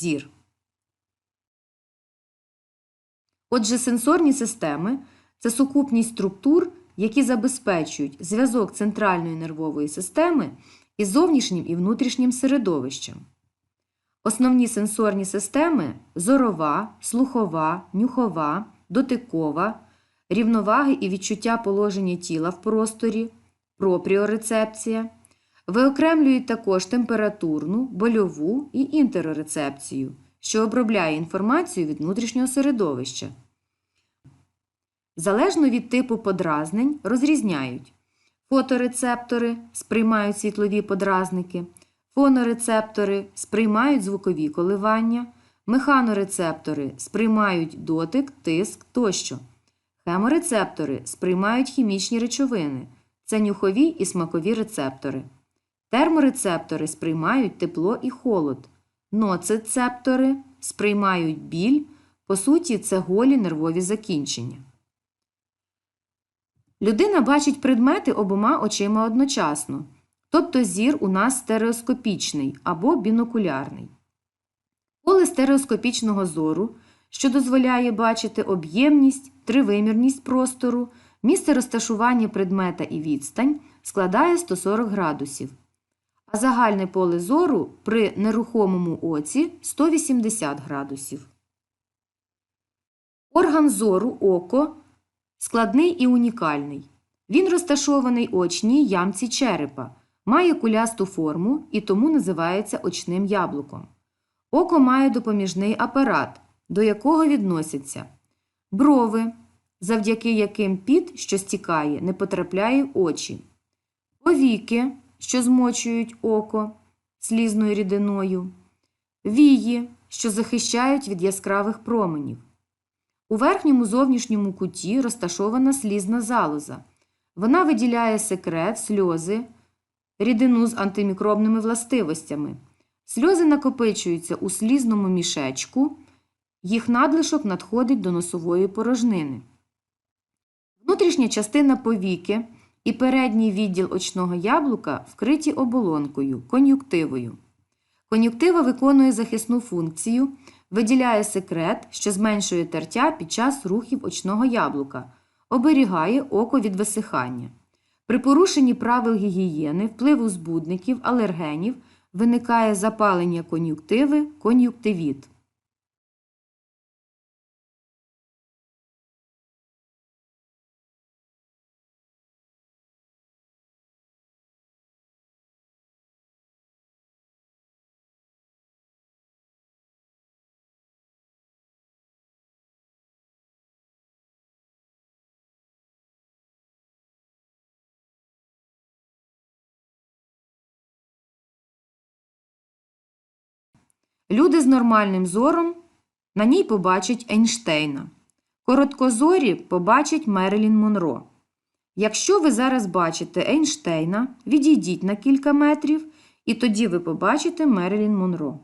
зір. Отже, сенсорні системи це сукупність структур, які забезпечують зв'язок центральної нервової системи із зовнішнім і внутрішнім середовищем. Основні сенсорні системи зорова, слухова, нюхова, дотикова, рівноваги і відчуття положення тіла в просторі, пропріорецепція. Виокремлюють також температурну, больову і інтерорецепцію, що обробляє інформацію від внутрішнього середовища. Залежно від типу подразнень розрізняють фоторецептори сприймають світлові подразники, фонорецептори сприймають звукові коливання, механорецептори сприймають дотик, тиск тощо. Хеморецептори сприймають хімічні речовини, це нюхові і смакові рецептори. Терморецептори сприймають тепло і холод. Ноцицептори сприймають біль, по суті, це голі нервові закінчення. Людина бачить предмети обома очима одночасно, тобто зір у нас стереоскопічний або бінокулярний. Поле стереоскопічного зору, що дозволяє бачити об'ємність, тривимірність простору, місце розташування предмета і відстань складає 140 градусів, а загальне поле зору при нерухомому оці 180 градусів. Орган зору око складний і унікальний. Він розташований у очній ямці черепа, має кулясту форму і тому називається очним яблуком. Око має допоміжний апарат, до якого відносяться брови, завдяки яким піт, що стікає, не потрапляє в очі, повіки, що змочують око слізною рідиною, вії, що захищають від яскравих променів. У верхньому зовнішньому куті розташована слізна залоза. Вона виділяє секрет, сльози, рідину з антимікробними властивостями. Сльози накопичуються у слізному мішечку, їх надлишок надходить до носової порожнини. Внутрішня частина повіки і передній відділ очного яблука вкриті оболонкою, кон'юктивою. Кон'юктива виконує захисну функцію, виділяє секрет, що зменшує тертя під час рухів очного яблука, оберігає око від висихання. При порушенні правил гігієни, впливу збудників, алергенів виникає запалення кон'юктиви, кон'юктивіт. Люди з нормальним зором на ній побачать Ейнштейна. Короткозорі побачать Мерлін Монро. Якщо ви зараз бачите Ейнштейна, відійдіть на кілька метрів, і тоді ви побачите Мерлін Монро.